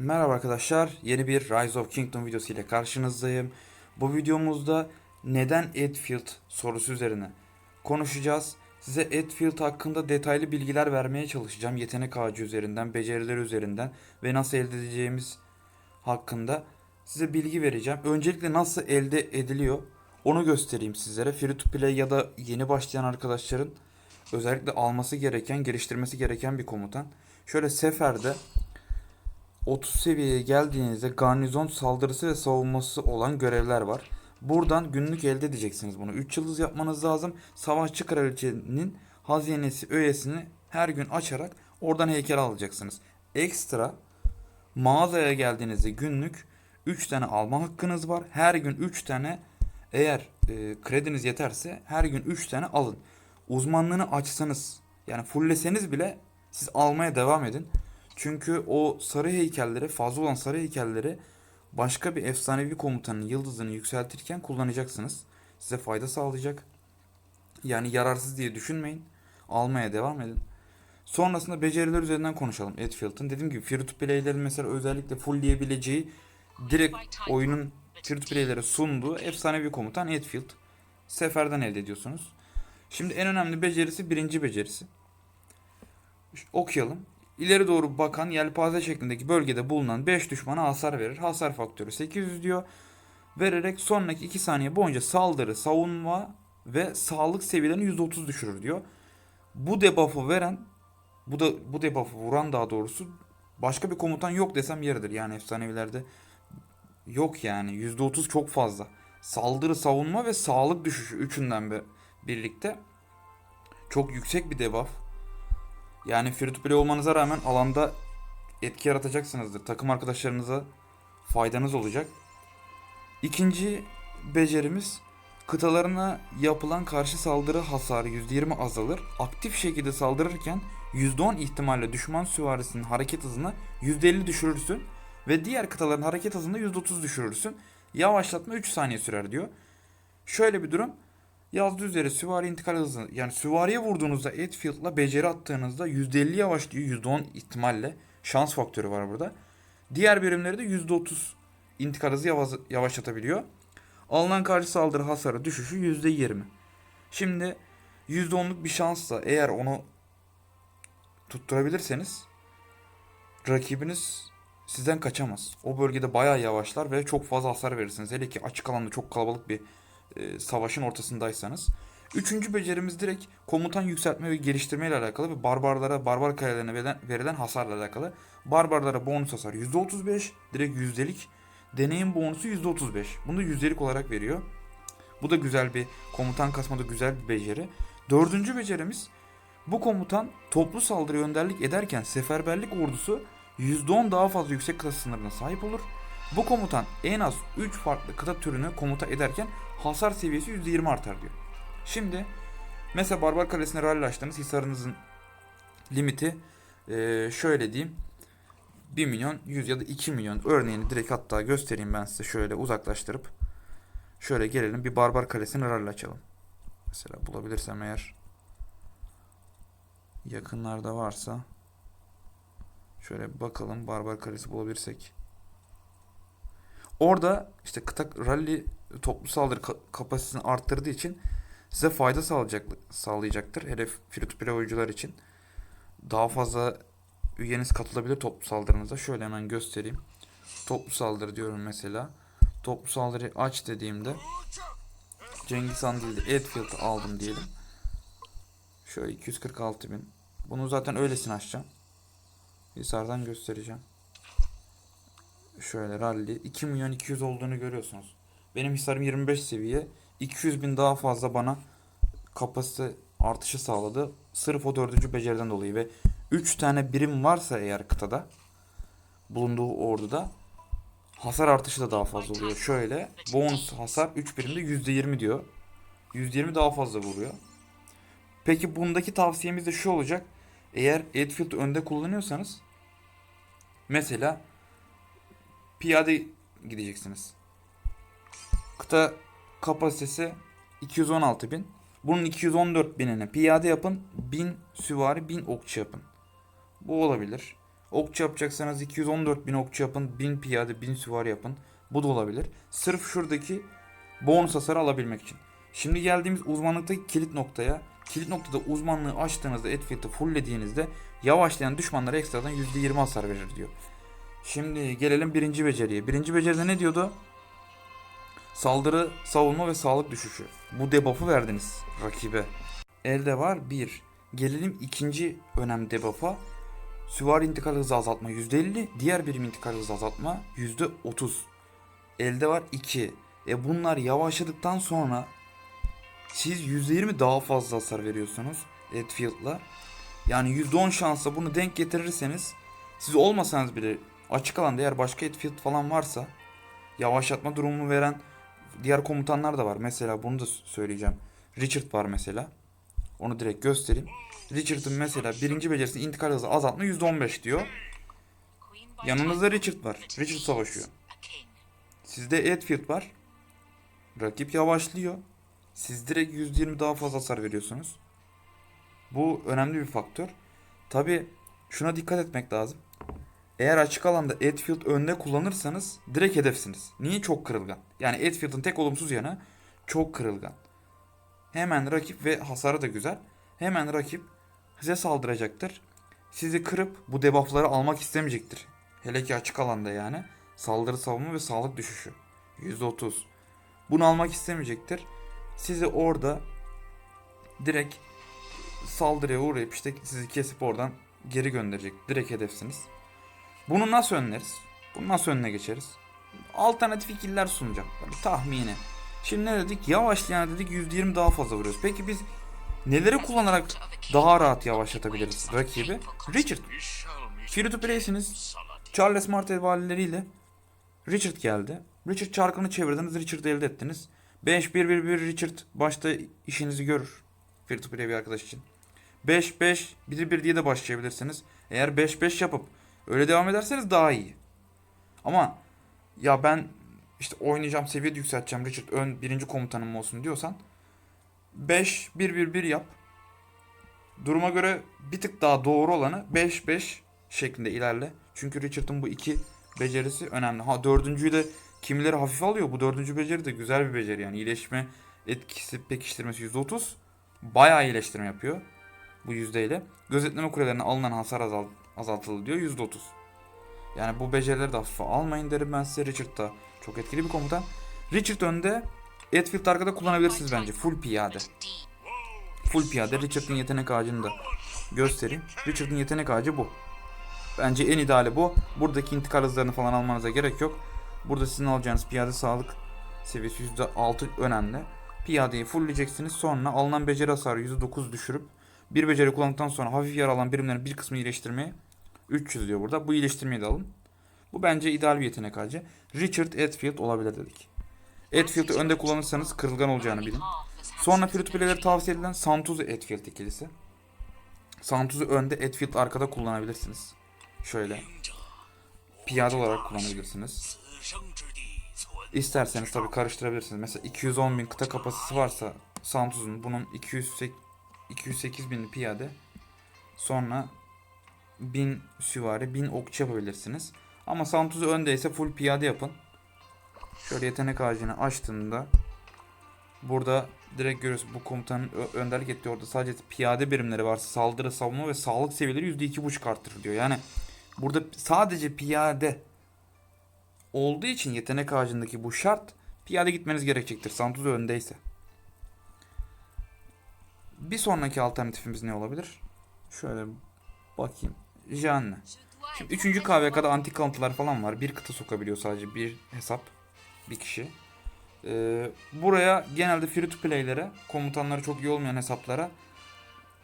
Merhaba arkadaşlar, yeni bir Rise of Kingdom videosu ile karşınızdayım. Bu videomuzda neden Edfield sorusu üzerine konuşacağız. Size Edfield hakkında detaylı bilgiler vermeye çalışacağım. Yetenek ağacı üzerinden, beceriler üzerinden ve nasıl elde edeceğimiz hakkında size bilgi vereceğim. Öncelikle nasıl elde ediliyor onu göstereyim sizlere. Free to play ya da yeni başlayan arkadaşların özellikle alması gereken, geliştirmesi gereken bir komutan. Şöyle seferde 30 seviyeye geldiğinizde garnizon saldırısı ve savunması olan görevler var. Buradan günlük elde edeceksiniz bunu. 3 yıldız yapmanız lazım. Savaşçı kraliçenin hazinesi öğesini her gün açarak oradan heykel alacaksınız. Ekstra mağazaya geldiğinizde günlük 3 tane alma hakkınız var. Her gün 3 tane eğer e, krediniz yeterse her gün 3 tane alın. Uzmanlığını açsanız yani fullleseniz bile siz almaya devam edin. Çünkü o sarı heykelleri, fazla olan sarı heykelleri başka bir efsanevi komutanın yıldızını yükseltirken kullanacaksınız. Size fayda sağlayacak. Yani yararsız diye düşünmeyin. Almaya devam edin. Sonrasında beceriler üzerinden konuşalım Edfield'ın. Dediğim gibi free to play'lerin mesela özellikle fullleyebileceği direkt oyunun free to play'lere sunduğu efsanevi komutan Edfield. Seferden elde ediyorsunuz. Şimdi en önemli becerisi birinci becerisi. Okuyalım. İleri doğru bakan yelpaze şeklindeki bölgede bulunan 5 düşmana hasar verir. Hasar faktörü 800 diyor. Vererek sonraki 2 saniye boyunca saldırı, savunma ve sağlık seviyelerini %30 düşürür diyor. Bu debuff'ı veren, bu da bu debuff'ı vuran daha doğrusu başka bir komutan yok desem yeridir. Yani efsanevilerde yok yani %30 çok fazla. Saldırı, savunma ve sağlık düşüşü üçünden bir birlikte çok yüksek bir debuff. Yani free to play olmanıza rağmen alanda etki yaratacaksınızdır. Takım arkadaşlarınıza faydanız olacak. İkinci becerimiz kıtalarına yapılan karşı saldırı hasarı %20 azalır. Aktif şekilde saldırırken %10 ihtimalle düşman süvarisinin hareket hızını %50 düşürürsün ve diğer kıtaların hareket hızını %30 düşürürsün. Yavaşlatma 3 saniye sürer diyor. Şöyle bir durum. Yazdığı üzere süvari intikal hızı yani süvariye vurduğunuzda Edfield'la beceri attığınızda %50 yavaşlıyor %10 ihtimalle. Şans faktörü var burada. Diğer birimleri de %30 intikal hızı yavaş- yavaşlatabiliyor. Alınan karşı saldırı hasarı düşüşü %20. Şimdi %10'luk bir şansla eğer onu tutturabilirseniz rakibiniz sizden kaçamaz. O bölgede bayağı yavaşlar ve çok fazla hasar verirsiniz. Hele ki açık alanda çok kalabalık bir e, savaşın ortasındaysanız. Üçüncü becerimiz direkt komutan yükseltme ve geliştirme ile alakalı ve barbarlara, barbar kalelerine verilen, verilen hasarla alakalı. Barbarlara bonus hasar %35, direkt yüzdelik. Deneyim bonusu %35. Bunu da yüzdelik olarak veriyor. Bu da güzel bir komutan kasmada güzel bir beceri. Dördüncü becerimiz bu komutan toplu saldırı önderlik ederken seferberlik ordusu %10 daha fazla yüksek kıta sınırına sahip olur. Bu komutan en az 3 farklı kıta türünü komuta ederken hasar seviyesi %20 artar diyor. Şimdi mesela Barbar Kalesi'ne rally açtınız. Hisarınızın limiti eee, şöyle diyeyim. 1 milyon 100 ya da 2 milyon örneğini direkt hatta göstereyim ben size şöyle uzaklaştırıp şöyle gelelim bir Barbar Kalesi'ne rally açalım. Mesela bulabilirsem eğer yakınlarda varsa şöyle bakalım Barbar Kalesi bulabilirsek. Orada işte kıta rally toplu saldırı ka- kapasitesini arttırdığı için size fayda sağlayacak, sağlayacaktır. Hele free to play oyuncular için. Daha fazla üyeniz katılabilir toplu saldırınıza. Şöyle hemen göstereyim. Toplu saldırı diyorum mesela. Toplu saldırı aç dediğimde Cengiz Han değil de Edfield aldım diyelim. Şöyle 246 bin. Bunu zaten öylesine açacağım. Hisar'dan göstereceğim. Şöyle rally 2 milyon 200 olduğunu görüyorsunuz. Benim hisarım 25 seviye. 200 bin daha fazla bana kapasite artışı sağladı. Sırf o dördüncü beceriden dolayı ve 3 tane birim varsa eğer kıtada bulunduğu orduda hasar artışı da daha fazla oluyor. Şöyle bonus hasar 3 birimde %20 diyor. %20 daha fazla vuruyor. Peki bundaki tavsiyemiz de şu olacak. Eğer Edfield önde kullanıyorsanız mesela piyade gideceksiniz. Kıta kapasitesi 216 bin. Bunun 214 binini piyade yapın. 1000 süvari 1000 okçu yapın. Bu olabilir. Okçu yapacaksanız 214 bin okçu yapın. 1000 piyade 1000 süvari yapın. Bu da olabilir. Sırf şuradaki bonus hasarı alabilmek için. Şimdi geldiğimiz uzmanlıktaki kilit noktaya. Kilit noktada uzmanlığı açtığınızda Edfield'ı fulllediğinizde yavaşlayan düşmanlara ekstradan %20 hasar verir diyor. Şimdi gelelim birinci beceriye. Birinci beceride ne diyordu? Saldırı, savunma ve sağlık düşüşü. Bu debuff'ı verdiniz rakibe. Elde var 1. Gelelim ikinci önemli debuff'a. Süvari intikal hızı azaltma %50, diğer birim intikal hızı azaltma %30. Elde var 2. E bunlar yavaşladıktan sonra siz %20 daha fazla hasar veriyorsunuz Edfield'la. Yani %10 şansla bunu denk getirirseniz siz olmasanız bile açık alanda eğer başka Edfield falan varsa yavaşlatma durumu veren diğer komutanlar da var. Mesela bunu da söyleyeceğim. Richard var mesela. Onu direkt göstereyim. Richard'ın mesela birinci becerisi intikal hızı azaltma %15 diyor. Yanınızda Richard var. Richard savaşıyor. Sizde Edfield var. Rakip yavaşlıyor. Siz direkt %20 daha fazla hasar veriyorsunuz. Bu önemli bir faktör. Tabi şuna dikkat etmek lazım. Eğer açık alanda Edfield önde kullanırsanız direkt hedefsiniz. Niye? Çok kırılgan. Yani Edfield'ın tek olumsuz yanı çok kırılgan. Hemen rakip ve hasarı da güzel. Hemen rakip size saldıracaktır. Sizi kırıp bu debuffları almak istemeyecektir. Hele ki açık alanda yani. Saldırı savunma ve sağlık düşüşü. %30. Bunu almak istemeyecektir. Sizi orada direkt saldırıya uğrayıp işte sizi kesip oradan geri gönderecek. Direkt hedefsiniz. Bunu nasıl önleriz? Bunu nasıl önüne geçeriz? Alternatif fikirler sunacak. Böyle tahmini. Şimdi ne dedik? Yavaşlayan dedik %20 daha fazla vuruyoruz. Peki biz neleri kullanarak daha rahat yavaşlatabiliriz rakibi? Richard. Free to play'siniz. Charles Martel valileriyle Richard geldi. Richard çarkını çevirdiniz. Richard'ı elde ettiniz. 5-1-1-1 Richard başta işinizi görür. Free to play bir arkadaş için. 5-5-1-1 diye de başlayabilirsiniz. Eğer 5-5 yapıp öyle devam ederseniz daha iyi. Ama ya ben işte oynayacağım seviye yükselteceğim Richard ön birinci komutanım olsun diyorsan 5-1-1-1 yap. Duruma göre bir tık daha doğru olanı 5-5 şeklinde ilerle. Çünkü Richard'ın bu iki becerisi önemli. Ha dördüncüyü de kimileri hafife alıyor. Bu dördüncü beceri de güzel bir beceri yani. iyileşme etkisi pekiştirmesi %30. Bayağı iyileştirme yapıyor bu yüzdeyle. Gözetleme kulelerine alınan hasar azalt azaltıldı diyor %30. Yani bu becerileri de hafife almayın derim ben size. Richard da çok etkili bir komutan. Richard önde. Edfield arkada kullanabilirsiniz bence. Full piyade. Full piyade. Richard'ın yetenek ağacını da göstereyim. Richard'ın yetenek ağacı bu. Bence en ideali bu. Buradaki intikal hızlarını falan almanıza gerek yok. Burada sizin alacağınız piyade sağlık seviyesi %6 önemli. Piyadeyi fullleyeceksiniz. Sonra alınan beceri hasarı %9 düşürüp bir beceri kullandıktan sonra hafif yara alan birimlerin bir kısmı iyileştirmeye 300 diyor burada. Bu iyileştirmeyi de alın. Bu bence ideal bir yetenek ağacı. Richard Edfield olabilir dedik. Edfield'ı önde kullanırsanız kırılgan olacağını bilin. Sonra free tavsiye edilen Santuzu Edfield ikilisi. Santuzu önde, Edfield arkada kullanabilirsiniz. Şöyle. Piyade olarak kullanabilirsiniz. İsterseniz tabii karıştırabilirsiniz. Mesela 210 bin kıta kapasitesi varsa Santuz'un bunun 208 208 bin piyade. Sonra 1000 süvari, 1000 okçu yapabilirsiniz. Ama Santuz'u öndeyse full piyade yapın. Şöyle yetenek ağacını açtığında burada direkt görüyorsun bu komutanın önderlik ettiği orada sadece piyade birimleri varsa saldırı, savunma ve sağlık seviyeleri %2.5 arttırır diyor. Yani burada sadece piyade olduğu için yetenek ağacındaki bu şart piyade gitmeniz gerekecektir. Santuz öndeyse. Bir sonraki alternatifimiz ne olabilir? Şöyle bakayım. Janne. Şimdi 3. KVK'da antik kalıntılar falan var. Bir kıta sokabiliyor sadece bir hesap. Bir kişi. Ee, buraya genelde free to play'lere, komutanları çok iyi olmayan hesaplara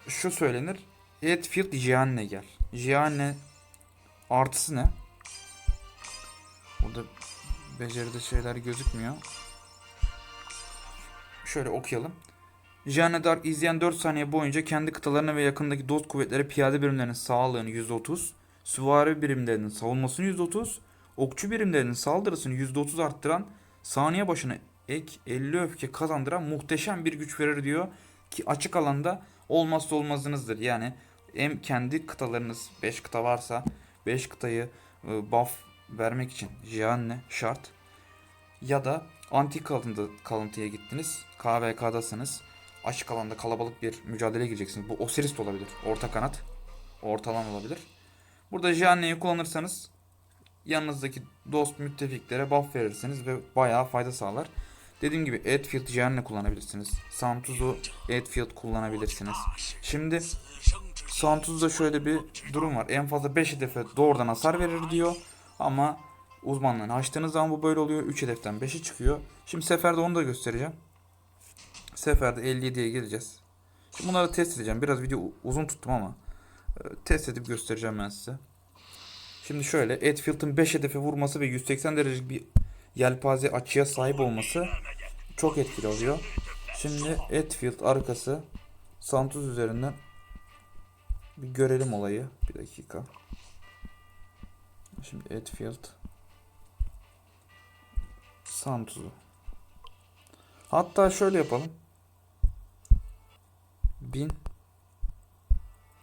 şu söylenir. Edfield Jianne gel. Jianne artısı ne? Burada beceride şeyler gözükmüyor. Şöyle okuyalım. Jeanne Dark izleyen 4 saniye boyunca kendi kıtalarına ve yakındaki dost kuvvetleri piyade birimlerinin sağlığını %30, süvari birimlerinin savunmasını %30, okçu birimlerinin saldırısını %30 arttıran, saniye başına ek 50 öfke kazandıran muhteşem bir güç verir diyor ki açık alanda olmazsa olmazınızdır. Yani hem kendi kıtalarınız 5 kıta varsa 5 kıtayı e, buff vermek için Jianne şart. Ya da antik kalıntı, kalıntıya gittiniz. KVK'dasınız. Açık alanda kalabalık bir mücadeleye gireceksiniz. Bu Osiris de olabilir. Orta kanat. Orta alan olabilir. Burada Jianne'yi kullanırsanız yanınızdaki dost müttefiklere buff verirsiniz ve bayağı fayda sağlar. Dediğim gibi Edfield Jianne kullanabilirsiniz. Santuz'u Edfield kullanabilirsiniz. Şimdi Santuz'da şöyle bir durum var. En fazla 5 hedefe doğrudan hasar verir diyor. Ama uzmanlığını açtığınız zaman bu böyle oluyor. 3 hedeften 5'i çıkıyor. Şimdi seferde onu da göstereceğim. Seferde 57'ye geleceğiz. Şimdi bunları test edeceğim. Biraz video uzun tuttum ama e, test edip göstereceğim ben size. Şimdi şöyle Edfield'ın 5 hedefe vurması ve 180 derecelik bir yelpaze açıya sahip olması çok etkili oluyor. Şimdi Edfield arkası Santuz üzerinden bir görelim olayı. Bir dakika. Şimdi Edfield Santuz'u. Hatta şöyle yapalım. 1000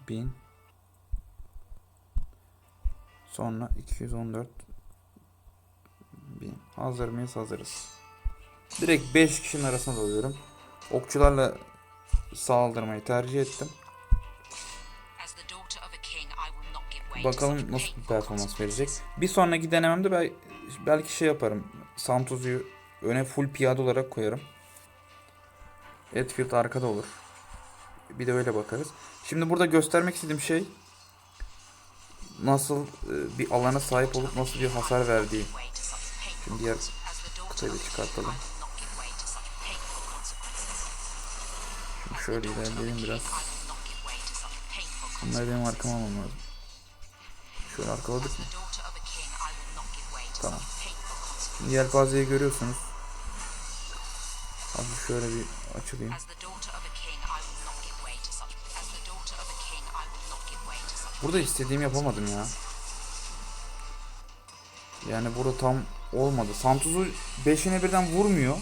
1000 Sonra 214 bin. Hazır mıyız? Hazırız. Direkt 5 kişinin arasına dalıyorum. Okçularla saldırmayı tercih ettim. Bakalım nasıl bir performans verecek. Bir sonraki denememde bel- belki şey yaparım. Santuz'u öne full piyade olarak koyarım. Edfield arkada olur. Bir de öyle bakarız. Şimdi burada göstermek istediğim şey nasıl e, bir alana sahip olup nasıl bir hasar verdiği. Şimdi diğer kıtayı da çıkartalım. Şimdi şöyle ilerleyelim biraz. Bunları benim arkama almam lazım. Şöyle arkaladık mı? Tamam. Şimdi yelpazeyi görüyorsunuz. Hafif şöyle bir açılayım. Burada istediğimi yapamadım ya. Yani burada tam olmadı. Santuz'u 5'ine birden vurmuyor.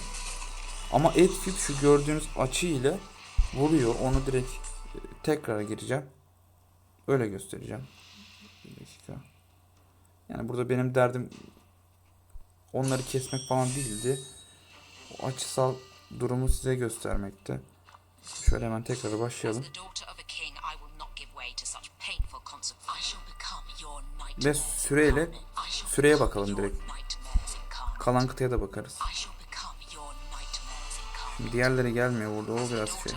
Ama Edfield şu gördüğünüz açı ile vuruyor. Onu direkt e, tekrar gireceğim. Öyle göstereceğim. Bir dakika. Yani burada benim derdim onları kesmek falan değildi. O açısal durumu size göstermekte. Şöyle hemen tekrar başlayalım. Ve süreyle süreye bakalım direkt. Kalan kıtaya da bakarız. I shall become your nightmares incarnate. Diğerleri gelmiyor burada. O biraz şey.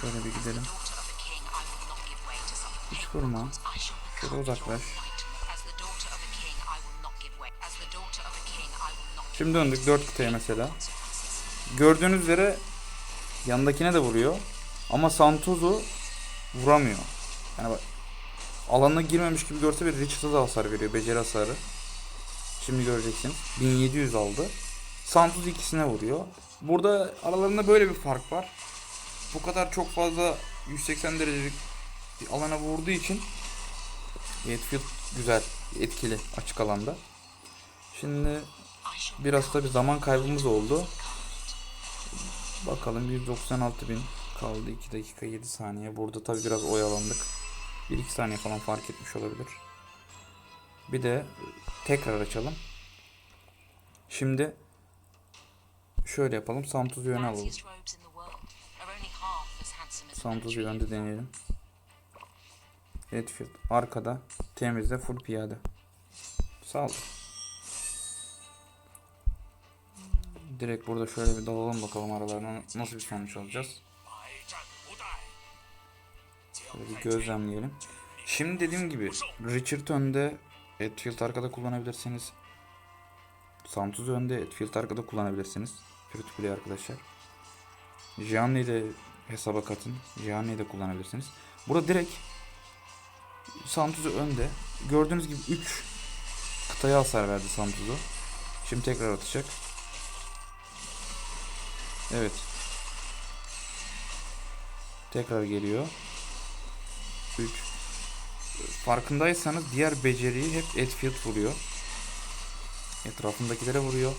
Şöyle bir gidelim. Daughter of a king, Şimdi döndük 4 kıtaya mesela. Gördüğünüz üzere yanındakine de vuruyor. Ama Santuz'u vuramıyor. Yani bak alanına girmemiş gibi görse bir Richard'a da hasar veriyor. Beceri hasarı. Şimdi göreceksiniz. 1700 aldı. Santuz ikisine vuruyor. Burada aralarında böyle bir fark var. Bu kadar çok fazla 180 derecelik bir alana vurduğu için Redfield güzel, etkili açık alanda. Şimdi Biraz da bir zaman kaybımız oldu. Bakalım 196 bin kaldı 2 dakika 7 saniye. Burada tabi biraz oyalandık. 1-2 saniye falan fark etmiş olabilir. Bir de tekrar açalım. Şimdi şöyle yapalım. Santuz'u yöne alalım. military yönde deneyelim. Redfield arkada temizde full piyade. Sağ ol. Direkt burada şöyle bir dalalım bakalım aralarına nasıl bir sonuç alacağız. Şöyle bir gözlemleyelim. Şimdi dediğim gibi Richard önde, Edfield arkada kullanabilirsiniz. Santuz önde, Edfield arkada kullanabilirsiniz. Free arkadaşlar. Gianni'yi de hesaba katın. Gianni'yi de kullanabilirsiniz. Burada direkt Santuz'u önde. Gördüğünüz gibi 3 kıtaya hasar verdi Santuz'u. Şimdi tekrar atacak. Evet. Tekrar geliyor. 3 Farkındaysanız diğer beceriyi hep Edfield vuruyor. Etrafındakilere vuruyor.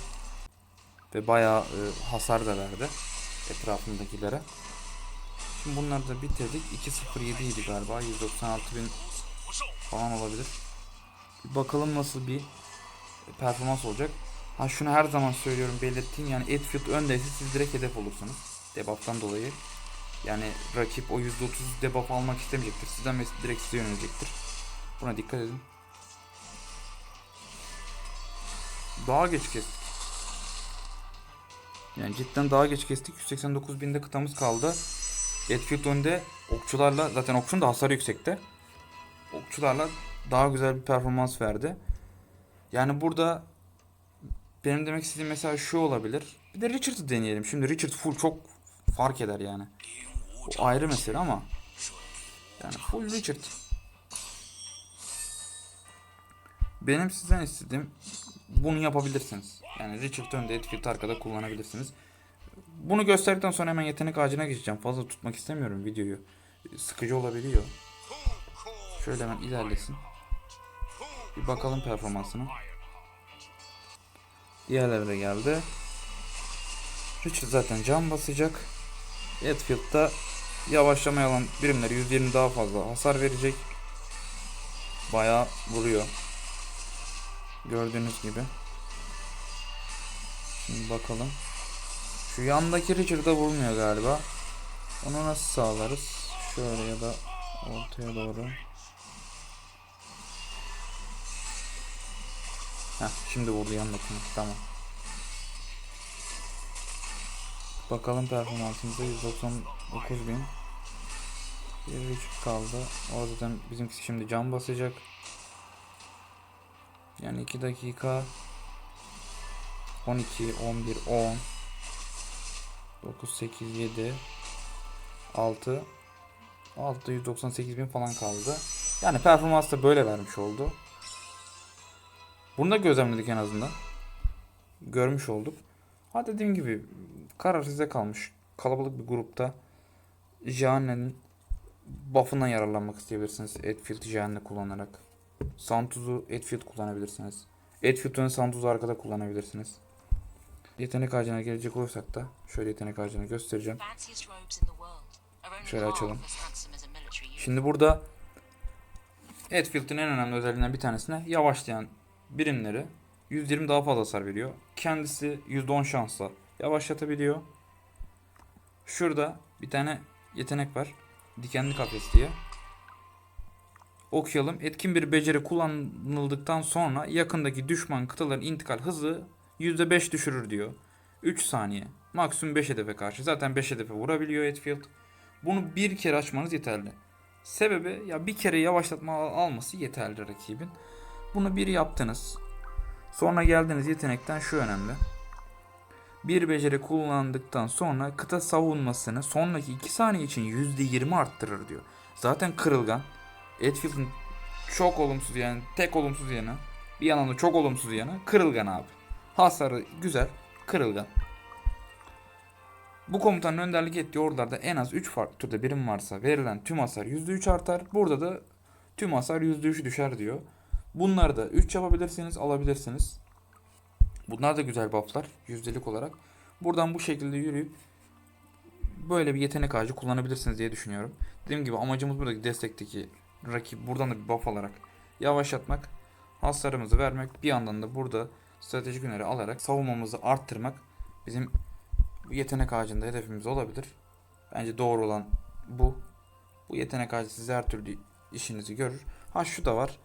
Ve bayağı e, hasar da verdi etrafındakilere. Şimdi bunları da bitirdik. 2.07 idi galiba. 196 bin falan olabilir. Bir bakalım nasıl bir performans olacak. Ha şunu her zaman söylüyorum belirteyim yani Edfield öndeyse siz direkt hedef olursunuz. Debuff'tan dolayı. Yani rakip o %30 debuff almak istemeyecektir. Sizden ve direkt size yönelecektir. Buna dikkat edin. Daha geç kestik. Yani cidden daha geç kestik. 189 binde kıtamız kaldı. Edfield önde okçularla zaten okçunun da hasarı yüksekte. Okçularla daha güzel bir performans verdi. Yani burada benim demek istediğim mesela şu olabilir. Bir de Richard'ı deneyelim. Şimdi Richard full çok fark eder yani. Bu ayrı mesele ama yani full Richard. Benim sizden istediğim bunu yapabilirsiniz. Yani Richard önde Edfield arkada kullanabilirsiniz. Bunu gösterdikten sonra hemen yetenek ağacına geçeceğim. Fazla tutmak istemiyorum videoyu. Sıkıcı olabiliyor. Şöyle hemen ilerlesin. Bir bakalım performansına. Diğerleri de geldi. Richard zaten can basacak. Edfield'da yavaşlamaya alan birimleri 120 daha fazla hasar verecek. Bayağı vuruyor. Gördüğünüz gibi. Şimdi bakalım. Şu yandaki Richard'a vurmuyor galiba. Onu nasıl sağlarız? Şöyle ya da ortaya doğru. Heh, şimdi vurdu yandakini. Tamam. Bakalım performansımıza 199 bin. Bir Richard kaldı. O zaten bizimkisi şimdi can basacak. Yani 2 dakika 12, 11, 10 9, 8, 7 6 6 198 bin falan kaldı. Yani performans da böyle vermiş oldu. Bunu da gözlemledik en azından. Görmüş olduk. Ha dediğim gibi karar size kalmış. Kalabalık bir grupta Jeanne'nin buff'ından yararlanmak isteyebilirsiniz. Edfield Jeanne kullanarak. Santuz'u Edfield kullanabilirsiniz. Edfield'ın Santuz'u arkada kullanabilirsiniz. Yetenek ağacına gelecek olursak da şöyle yetenek ağacını göstereceğim. Şöyle açalım. Şimdi burada Edfield'in en önemli özelliğinden bir tanesine yavaşlayan birimleri 120 daha fazla hasar veriyor. Kendisi %10 şansla yavaşlatabiliyor. Şurada bir tane yetenek var. Dikenli kafes diye. Okuyalım. Etkin bir beceri kullanıldıktan sonra yakındaki düşman kıtaların intikal hızı %5 düşürür diyor. 3 saniye. Maksimum 5 hedefe karşı. Zaten 5 hedefe vurabiliyor Edfield. Bunu bir kere açmanız yeterli. Sebebi ya bir kere yavaşlatma al- alması yeterli rakibin. Bunu bir yaptınız. Sonra geldiğiniz yetenekten şu önemli. Bir beceri kullandıktan sonra kıta savunmasını sonraki 2 saniye için %20 arttırır diyor. Zaten kırılgan. Edfield'ın çok olumsuz yani tek olumsuz yanı. Bir yandan da çok olumsuz yanı kırılgan abi. Hasarı güzel, kırılgan. Bu komutanın önderlik ettiği ordularda en az 3 farklı türde birim varsa verilen tüm hasar %3 artar. Burada da tüm hasar %3 düşer diyor. Bunları da 3 yapabilirsiniz, alabilirsiniz. Bunlar da güzel bufflar yüzdelik olarak. Buradan bu şekilde yürüyüp böyle bir yetenek ağacı kullanabilirsiniz diye düşünüyorum. Dediğim gibi amacımız buradaki destekteki rakip buradan da bir buff alarak yavaşlatmak, hasarımızı vermek, bir yandan da burada stratejik öneri alarak savunmamızı arttırmak bizim yetenek ağacında hedefimiz olabilir. Bence doğru olan bu. Bu yetenek ağacı size her türlü işinizi görür. Ha şu da var.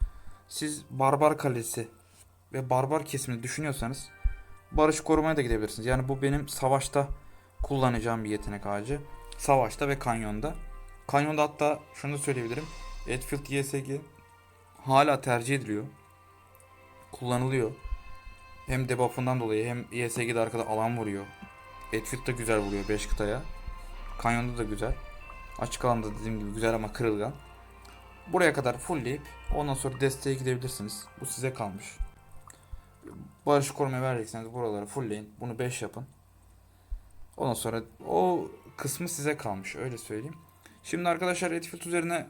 Siz barbar kalesi ve barbar kesimini düşünüyorsanız barış korumaya da gidebilirsiniz. Yani bu benim savaşta kullanacağım bir yetenek ağacı. Savaşta ve kanyonda. Kanyonda hatta şunu da söyleyebilirim. Edfield YSG hala tercih ediliyor. Kullanılıyor. Hem debuff'ından dolayı hem YSG'de arkada alan vuruyor. Edfield de güzel vuruyor 5 kıtaya. Kanyonda da güzel. Açık alanda dediğim gibi güzel ama kırılgan. Buraya kadar fullleyip ondan sonra desteğe gidebilirsiniz. Bu size kalmış. Barış koruma verecekseniz buraları fullleyin. Bunu 5 yapın. Ondan sonra o kısmı size kalmış öyle söyleyeyim. Şimdi arkadaşlar Edfield üzerine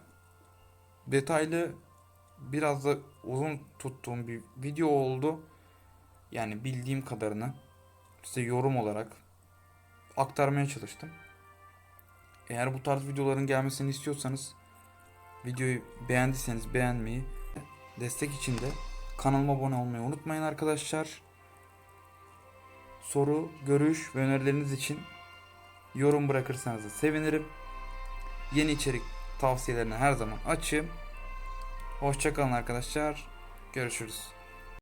detaylı biraz da uzun tuttuğum bir video oldu. Yani bildiğim kadarını size yorum olarak aktarmaya çalıştım. Eğer bu tarz videoların gelmesini istiyorsanız videoyu beğendiyseniz beğenmeyi, destek için de kanalıma abone olmayı unutmayın arkadaşlar. Soru, görüş ve önerileriniz için yorum bırakırsanız da sevinirim. Yeni içerik tavsiyelerine her zaman açığım. Hoşçakalın arkadaşlar. Görüşürüz.